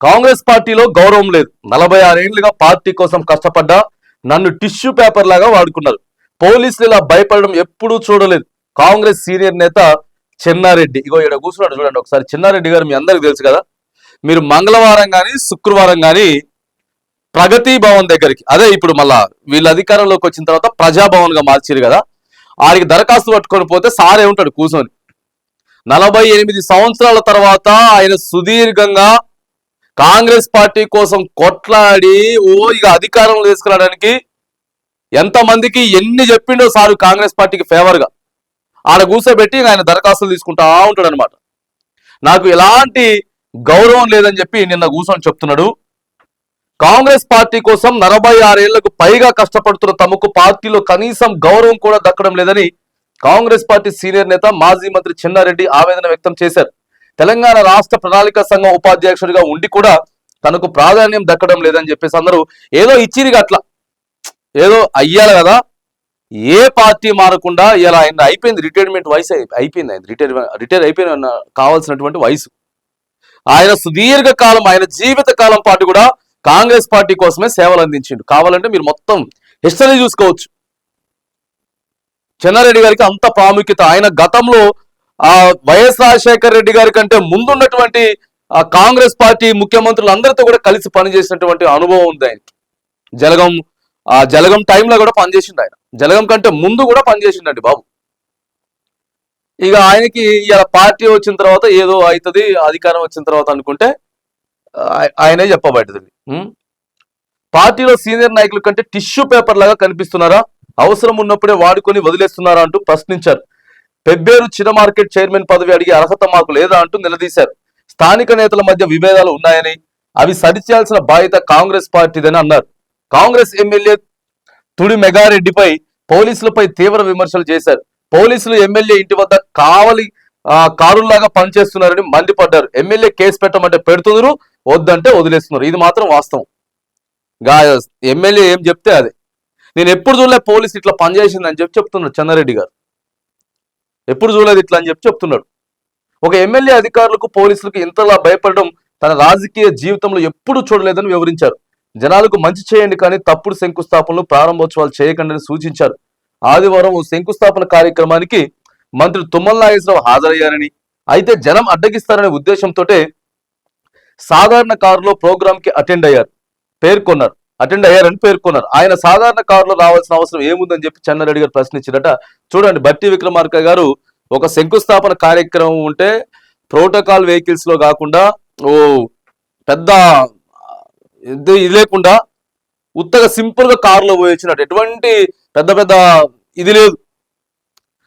కాంగ్రెస్ పార్టీలో గౌరవం లేదు. నలభై ఆరేళ్ళుగా పార్టీ కోసం కష్టపడ్డా నన్ను టిష్యూ పేపర్ లాగా వాడుకున్నారు. పోలీసులు ఇలా భయపడడం ఎప్పుడూ చూడలేదు. కాంగ్రెస్ సీనియర్ నేత చెన్నారెడ్డి. ఇగో ఇక్కడ కూర్చున్నాడు చూడండి ఒకసారి. చెన్నారెడ్డి గారు మీ అందరికి తెలుసు కదా? మీరు మంగళవారం కానీ శుక్రవారం కానీ ప్రగతి భవన్ దగ్గరికి అదే ఇప్పుడు మళ్ళా వీళ్ళ అధికారంలోకి వచ్చిన తర్వాత ప్రజాభవన్గా మార్చారు కదా? ఆడికి దరఖాస్తు పట్టుకొని పోతే సారే ఉంటాడు కూర్చొని. నలభై ఎనిమిది సంవత్సరాల తర్వాత ఆయన సుదీర్ఘంగా కాంగ్రెస్ పార్టీ కోసం కొట్లాడి ఓ ఇక అధికారంలో తీసుకురావడానికి ఎంతమందికి ఎన్ని చెప్పిండో సారు కాంగ్రెస్ పార్టీకి ఫేవర్గా ఆడ కూర్చోబెట్టి ఆయన దరఖాస్తులు తీసుకుంటా ఉంటాడు అనమాట నాకు ఎలాంటి గౌరవం లేదని చెప్పి నిన్న కూర్చొని చెప్తున్నాడు. కాంగ్రెస్ పార్టీ కోసం నలభై ఆరేళ్ళకు పైగా కష్టపడుతున్న తమకు పార్టీలో కనీసం గౌరవం కూడా దక్కడం లేదని కాంగ్రెస్ పార్టీ సీనియర్ నేత మాజీ మంత్రి చిన్నారెడ్డి ఆవేదన వ్యక్తం చేశారు. తెలంగాణ రాష్ట్ర ప్రణాళిక సంఘం ఉపాధ్యక్షుడిగా ఉండి కూడా తనకు ప్రాధాన్యం దక్కడం లేదని చెప్పేసి అందరూ ఏదో ఇచ్చిరిగా అట్లా. ఏదో అయ్యాలి కదా. ఏ పార్టీ మారకుండా ఇలా ఆయన అయిపోయింది రిటైర్మెంట్ వయసు అయిపోయింది ఆయన. రిటైర్ రిటైర్ అయిపోయిన కావాల్సినటువంటి వయసు. ఆయన సుదీర్ఘ కాలం ఆయన జీవిత కాలం పాటు కూడా కాంగ్రెస్ పార్టీ కోసమే సేవలు అందించిండు. కావాలంటే మీరు మొత్తం హిస్టరీ చూసుకోవచ్చు. చెన్నారెడ్డి గారికి అంత ప్రాముఖ్యత. ఆయన గతంలో ఆ వైఎస్ రాజశేఖర రెడ్డి గారి కంటే ముందున్నటువంటి ఆ కాంగ్రెస్ పార్టీ ముఖ్యమంత్రులు అందరితో కూడా కలిసి పనిచేసినటువంటి అనుభవం ఉంది ఆయనకి జలగం ఆ జలగం టైంలో కూడా పనిచేసిండు ఆయన. జలగం కంటే ముందు కూడా పనిచేసిండండి బాబు. ఇక ఆయనకి ఇలా పార్టీ వచ్చిన తర్వాత ఏదో అవుతుంది అధికారం వచ్చిన తర్వాత అనుకుంటే ఆయనే చెప్పబడ్డది పార్టీలో సీనియర్ నాయకుల కంటే టిష్యూ పేపర్ లాగా కనిపిస్తున్నారా? అవసరం ఉన్నప్పుడే వాడుకొని వదిలేస్తున్నారా అంటూ ప్రశ్నించారు. పెబ్బేరు చిన్న మార్కెట్ చైర్మన్ పదవి అడిగే అర్హత మాకు లేదా అంటూ నిలదీశారు. స్థానిక నేతల మధ్య విభేదాలు ఉన్నాయని అవి సరిచేయాల్సిన బాధ్యత కాంగ్రెస్ పార్టీదని అన్నారు. కాంగ్రెస్ ఎమ్మెల్యే తుడి మెగారెడ్డిపై పోలీసులపై తీవ్ర విమర్శలు చేశారు. పోలీసులు ఎమ్మెల్యే ఇంటి వద్ద కావలి కారుల్లాగా పనిచేస్తున్నారని మండిపడ్డారు. ఎమ్మెల్యే కేసు పెట్టమంటే పెడుతున్నారు వద్దంటే వదిలేస్తున్నారు. ఇది మాత్రం వాస్తవం. గా ఎమ్మెల్యే ఏం చెప్తే అదే. నేను ఎప్పుడు చూడలే పోలీస్ ఇట్లా పనిచేసిందని చెప్పి చెప్తున్నారు చంద్రరెడ్డి గారు. ఎప్పుడు చూడలేదు ఇట్లా అని చెప్పి చెప్తున్నాడు. ఒక ఎమ్మెల్యే అధికారులకు పోలీసులకు ఇంతలా భయపడడం తన రాజకీయ జీవితంలో ఎప్పుడు చూడలేదని వివరించారు. జనాలకు మంచి చేయండి కానీ తప్పుడు శంకుస్థాపనలు ప్రారంభోత్సవాలు చేయకండి సూచించారు. ఆదివారం ఓ శంకుస్థాపన కార్యక్రమానికి మంత్రి తుమ్మల నాగేశ్వరరావు హాజరయ్యారని అయితే జనం అడ్డగిస్తారనే ఉద్దేశంతో సాధారణ కారులో ప్రోగ్రాంకి అటెండ్ అయ్యారు. పేర్కొన్నారు. అటెండ్ అయ్యారని పేర్కొన్నారు. ఆయన సాధారణ కారులో రావాల్సిన అవసరం ఏముందని చెప్పి చెన్నారెడ్డి గారు ప్రశ్నించారట చూడండి బట్టి విక్రమార్క గారు ఒక శంకుస్థాపన కార్యక్రమం ఉంటే ప్రోటోకాల్ వెహికల్స్లో కాకుండా ఓ పెద్ద ఇది ఇది లేకుండా ఉత్తగా సింపుల్గా కారులో పోయి వచ్చినట్టు. ఎటువంటి పెద్ద పెద్ద ఇది లేదు.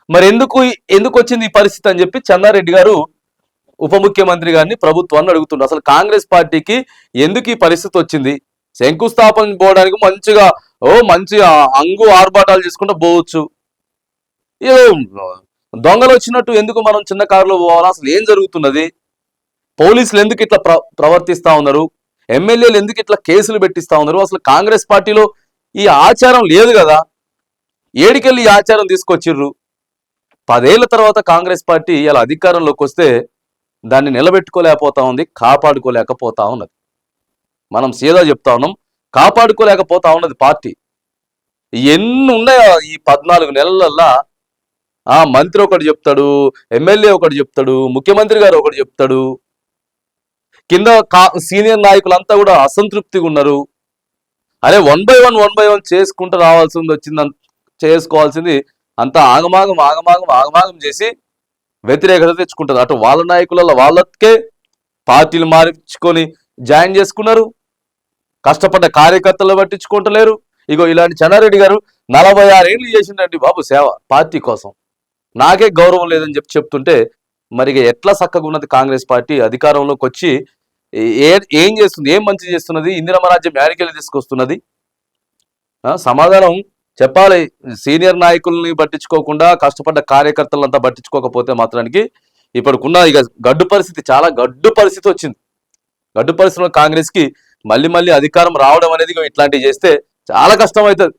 మరి ఎందుకు ఎందుకు వచ్చింది ఈ పరిస్థితి అని చెప్పి చెన్నారెడ్డి గారు ఉప ముఖ్యమంత్రి గారిని ప్రభుత్వాన్ని అడుగుతున్నారు అసలు కాంగ్రెస్ పార్టీకి ఎందుకు ఈ పరిస్థితి వచ్చింది? శంకుస్థాపన పోవడానికి మంచిగా ఓ మంచిగా అంగు ఆర్భాటాలు చేసుకుంటూ పోవచ్చు. ఏదో దొంగలు వచ్చినట్టు ఎందుకు మనం చిన్న కారులో పోవాలా? అసలు ఏం జరుగుతున్నది? పోలీసులు ఎందుకు ఇట్లా ప్ర ప్రవర్తిస్తా ఉన్నారు? ఎమ్మెల్యేలు ఎందుకు ఇట్లా కేసులు పెట్టిస్తా ఉన్నారు? అసలు కాంగ్రెస్ పార్టీలో ఈ ఆచారం లేదు కదా? ఏడికెళ్ళి ఈ ఆచారం తీసుకొచ్చిర్రు? పదేళ్ళ తర్వాత కాంగ్రెస్ పార్టీ ఇలా అధికారంలోకి వస్తే దాన్ని నిలబెట్టుకోలేకపోతా ఉంది కాపాడుకోలేకపోతా ఉన్నది. మనం సీదా చెప్తా ఉన్నాం కాపాడుకోలేకపోతా ఉన్నది పార్టీ. ఎన్ని ఉన్నాయో ఈ పద్నాలుగు నెలలల్లా. ఆ మంత్రి ఒకటి చెప్తాడు ఎమ్మెల్యే ఒకటి చెప్తాడు ముఖ్యమంత్రి గారు ఒకటి చెప్తాడు. కింద కా- సీనియర్ నాయకులంతా కూడా అసంతృప్తిగా ఉన్నారు. అరే one by one one by one చేసుకుంటూ రావాల్సింది వచ్చింది అంత- చేసుకోవాల్సింది అంతా ఆగమాగం ఆగమాగం ఆగమాగం చేసి వ్యతిరేకత తెచ్చుకుంటారు అటు వాళ్ళ నాయకులలో వాళ్ళకే పార్టీలు మార్చుకొని జాయిన్ చేసుకున్నారు. కష్టపడ్డ కార్యకర్తలు పట్టించుకుంటలేరు. ఇగో ఇలాంటి చెన్నారెడ్డి గారు నలభై ఆరేళ్ళు చేసిండండి బాబు సేవ పార్టీ కోసం. నాకే గౌరవం లేదని చెప్పి చెప్తుంటే మరి ఎట్లా చక్కగా ఉన్నది కాంగ్రెస్ పార్టీ అధికారంలోకి వచ్చి ఏ ఏం చేస్తుంది ఏం మంచి చేస్తున్నది ఇందిరమ రాజ్యం యాడికెళ్ళి తీసుకొస్తున్నది? సమాధానం చెప్పాలి. సీనియర్ నాయకుల్ని పట్టించుకోకుండా కష్టపడ్డ కార్యకర్తలంతా పట్టించుకోకపోతే మాత్రానికి ఇప్పటికున్న ఇక గడ్డు పరిస్థితి చాలా గడ్డు పరిస్థితి వచ్చింది. గడ్డు పరిస్థితిలో కాంగ్రెస్కి మళ్ళీ మళ్ళీ అధికారం రావడం అనేది ఇట్లాంటివి చేస్తే చాలా కష్టం అవుతుంది